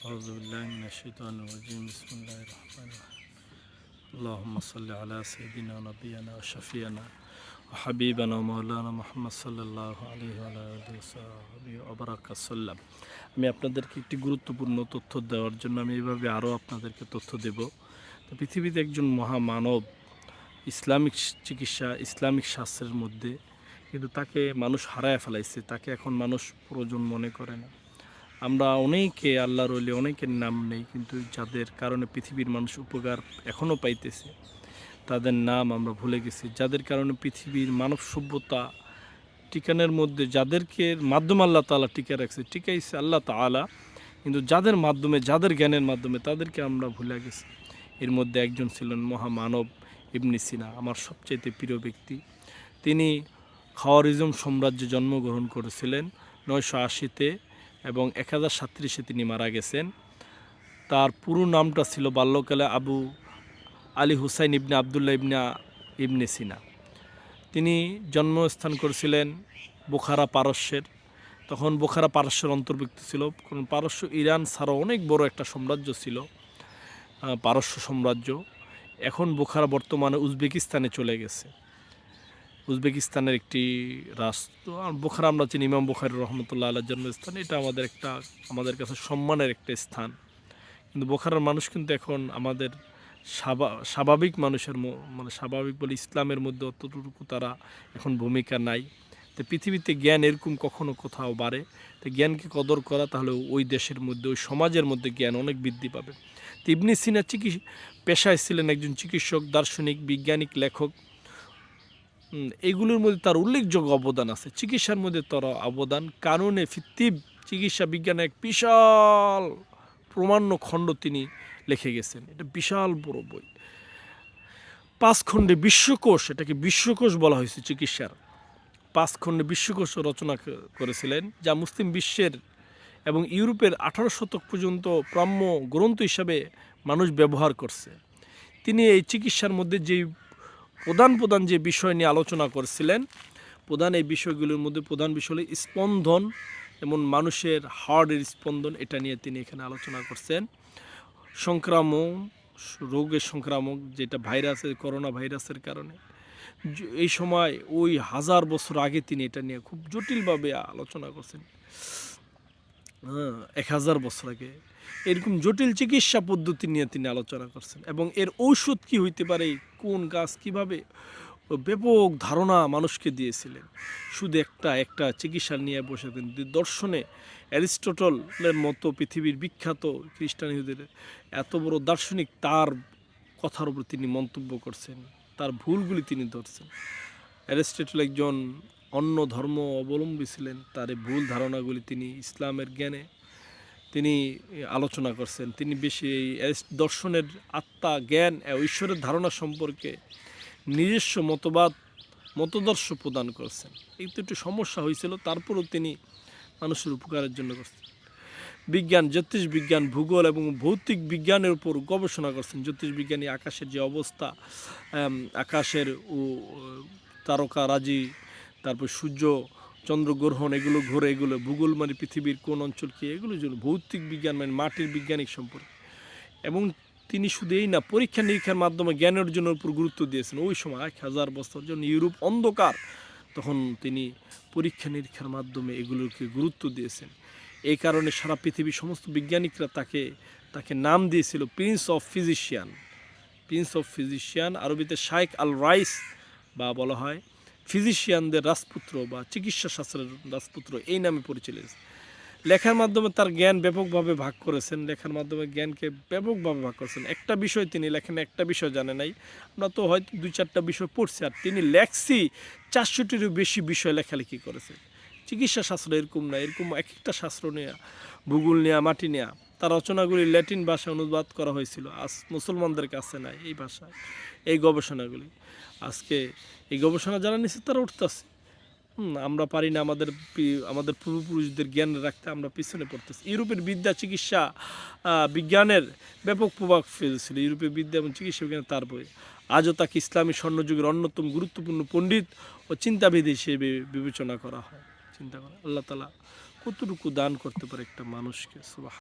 أعوذ بالله من الشيطان الرجيم بسم الله الرحمن الرحيم اللهم صل على سيدنا ونبينا وشفينا وحبيبنا ومولانا محمد صلى الله عليه وعلى آله وصحبه وبارك وسلم আমি আপনাদেরকে একটি গুরুত্বপূর্ণ তথ্য দেওয়ার জন্য আমি এইভাবে আরও আপনাদেরকে তথ্য দেব তো পৃথিবীতে একজন মহামানব ইসলামিক চিকিৎসা ইসলামিক শাস্ত্রের মধ্যে কিন্তু তাকে মানুষ হারায় ফেলাইছে তাকে এখন মানুষ প্রয়োজন মনে করে না আমরা অনেকে আল্লাহর অলি অনেকের নাম নেই, কিন্তু যাদের কারণে পৃথিবীর মানুষ উপকার এখনও পাইতেছে, তাদের নাম আমরা ভুলে গেছি। যাদের কারণে পৃথিবীর মানব সভ্যতা টিকানের মধ্যে, যাদেরকে মাধ্যমে আল্লাহ তাআলা টিকে রাখছে, টিকাইছে আল্লাহ তাআলা, কিন্তু যাদের মাধ্যমে, যাদের জ্ঞানের মাধ্যমে তাদেরকে আমরা ভুলে গেছি। এর মধ্যে একজন ছিলেন মহামানব ইবনি সিনা, আমার সবচাইতে প্রিয় ব্যক্তি। তিনি খাওয়ারিজম সাম্রাজ্যে জন্মগ্রহণ করেছিলেন নয়শো আশিতে। এবং এক হাজার সাতত্রিশে তিনি মারা গেছেন। তার পুরো নামটা ছিল বাল্যকালে আবু আলী হুসাইন ইবনে আবদুল্লাহ ইবনে ইবনে সিনা। তিনি জন্মস্থান করেছিলেন বোখারা পারস্যের। তখন বোখারা পারস্যের অন্তর্ভুক্ত ছিল। কারণ পারস্য, ইরান ছাড়াও অনেক বড় একটা সাম্রাজ্য ছিল পারস্য সাম্রাজ্য। এখন বোখারা বর্তমানে উজবেকিস্তানে চলে গেছে। উজবেকিস্তানের একটি রাষ্ট্র বোখারা আমরা চিনি, ইমাম বুখারি রহমতুল্লাহ আল্লাহ জন্মস্থান। এটা আমাদের একটা, আমাদের কাছে সম্মানের একটা স্থান। কিন্তু বোখারার মানুষ কিন্তু এখন আমাদের স্বাভা- স্বাভাবিক মানুষের মানে স্বাভাবিক বলে ইসলামের মধ্যে অতটুকু তারা এখন ভূমিকা নাই। তো পৃথিবীতে জ্ঞান এরকম কখনো কোথাও বাড়ে? তো জ্ঞানকে কদর করা তাহলে ওই দেশের মধ্যে, ওই সমাজের মধ্যে জ্ঞান অনেক বৃদ্ধি পাবে। তো ইবনি সিনা চিকিৎসা পেশায় ছিলেন একজন চিকিৎসক, দার্শনিক, বিজ্ঞানিক, লেখক। হুম, এইগুলোর মধ্যে তার উল্লেখযোগ্য অবদান আছে। চিকিৎসার মধ্যে তার অবদান কানুনে ফিত্তিব চিকিৎসা বিজ্ঞানের এক বিশাল প্রমাণ্য খণ্ড তিনি লিখে গেছেন। এটা বিশাল বড় বই। পাঁচ খণ্ডে বিশ্বকোষ এটাকে বিশ্বকোষ বলা হয়েছে চিকিৎসার। পাঁচ খণ্ডে বিশ্বকোষ রচনা করেছিলেন যা মুসলিম বিশ্বের এবং ইউরোপের আঠারো শতক পর্যন্ত প্রাম্য গ্রন্থ হিসাবে মানুষ ব্যবহার করছে। তিনি এই চিকিৎসার মধ্যে যেই প্রধান প্রধান যে বিষয় নিয়ে আলোচনা করছিলেন, প্রধান এই বিষয়গুলোর মধ্যে প্রধান বিষয় হলো স্পন্দন যেমন মানুষের হার্টের স্পন্দন, এটা নিয়ে তিনি এখানে আলোচনা করছেন। সংক্রামক, রোগের সংক্রামক যেটা ভাইরাসের করোনা ভাইরাসের কারণে এই সময় ওই হাজার বছর আগে তিনি এটা নিয়ে খুব জটিলভাবে আলোচনা করছেন। হ্যাঁ এক হাজার বছর আগে। এরকম জটিল চিকিৎসা পদ্ধতি নিয়ে তিনি আলোচনা করছেন। এবং এর ঔষধ কি হইতে পারে, কোন গাছ কীভাবে ব্যাপক ধারণা মানুষকে দিয়েছিলেন। শুধু একটা একটা চিকিৎসা নিয়ে বসে তিনি দর্শনে অ্যারিস্টটলের মতো পৃথিবীর বিখ্যাত খ্রিস্টান ইহুদের এত বড় দার্শনিক তার কথার উপর তিনি মন্তব্য করছেন। তার ভুলগুলি তিনি ধরছেন। অ্যারিস্টটল একজন অন্য ধর্ম অবলম্বী ছিলেন। তার ভুল ধারণাগুলি তিনি ইসলামের জ্ঞানে তিনি আলোচনা করছেন। তিনি বেশি এই দর্শনের আত্মা, জ্ঞান ও ঈশ্বরের ধারণা সম্পর্কে নিজস্ব মতবাদ, মতদর্শ প্রদান করছেন। এই তো একটু সমস্যা হয়েছিল, তারপরেও তিনি মানুষের উপকারের জন্য করছেন। বিজ্ঞান, জ্যোতিষ বিজ্ঞান, ভূগোল এবং ভৌতিক বিজ্ঞানের উপর গবেষণা করছেন। জ্যোতিষ বিজ্ঞানী আকাশের যে অবস্থা আকাশের ও, তারকা, রাজি, তারপর সূর্য চন্দ্রগ্রহণ, এগুলো ঘোরে, এগুলো ভূগোল মানে পৃথিবীর কোন অঞ্চল কী, এগুলো জন্য ভৌতিক বিজ্ঞান মানে মাটির বৈজ্ঞানিক সম্পর্কে। এবং তিনি শুধু এই না, পরীক্ষা নিরীক্ষার মাধ্যমে জ্ঞান অর্জনের উপর গুরুত্ব দিয়েছেন। ওই সময় এক হাজার বছর জন্য ইউরোপ অন্ধকার, তখন তিনি পরীক্ষা নিরীক্ষার মাধ্যমে এগুলোকে গুরুত্ব দিয়েছেন। এই কারণে সারা পৃথিবীর সমস্ত বিজ্ঞানিকরা তাকে তাকে নাম দিয়েছিল prince of physician prince of physician আরবিতে শাইখ আল রাইস বা বলা হয়। ফিজিশিয়ানদের রাজপুত্র বা চিকিৎসা শাস্ত্রের রাজপুত্র এই নামে পরিচালিত লেখার মাধ্যমে তার জ্ঞান ব্যাপকভাবে ভাগ করেছেন। লেখার মাধ্যমে জ্ঞানকে ব্যাপকভাবে ভাগ করেছেন। একটা বিষয় তিনি লেখেন, একটা বিষয় জানে নাই। আমরা তো হয়তো দুই চারটা বিষয় পড়ছি আর তিনি লেখছি চারশোটিরও বেশি বিষয় লেখালেখি করেছেন। চিকিৎসা শাস্ত্র এরকম না, এরকম এক একটা শাস্ত্র নেয়া, ভূগোল নেয়া, মাটি নেয়া তার রচনাগুলি ল্যাটিন ভাষায় অনুবাদ করা হয়েছিল। আজ মুসলমানদের কাছে নাই এই ভাষায়। এই গবেষণাগুলি। আজকে এই গবেষণা যারা নিচ্ছে তারা উঠতেছে। আমরা পারি না আমাদের আমাদের পূর্বপুরুষদের জ্ঞান রাখতে আমরা পিছনে পড়তেছি। ইউরোপের বিদ্যা চিকিৎসা বিজ্ঞানের ব্যাপক প্রভাব ফেলেছিল। ইউরোপের বিদ্যা এবং চিকিৎসা বিজ্ঞান তার বই। আজও তাকে ইসলামী স্বর্ণযুগের অন্যতম গুরুত্বপূর্ণ পণ্ডিত ও চিন্তাবিদ হিসেবে বিবেচনা করা হয়। চিন্তা করা আল্লাহ তালা কতটুকু দান করতে পারে একটা মানুষকে? সুবাহ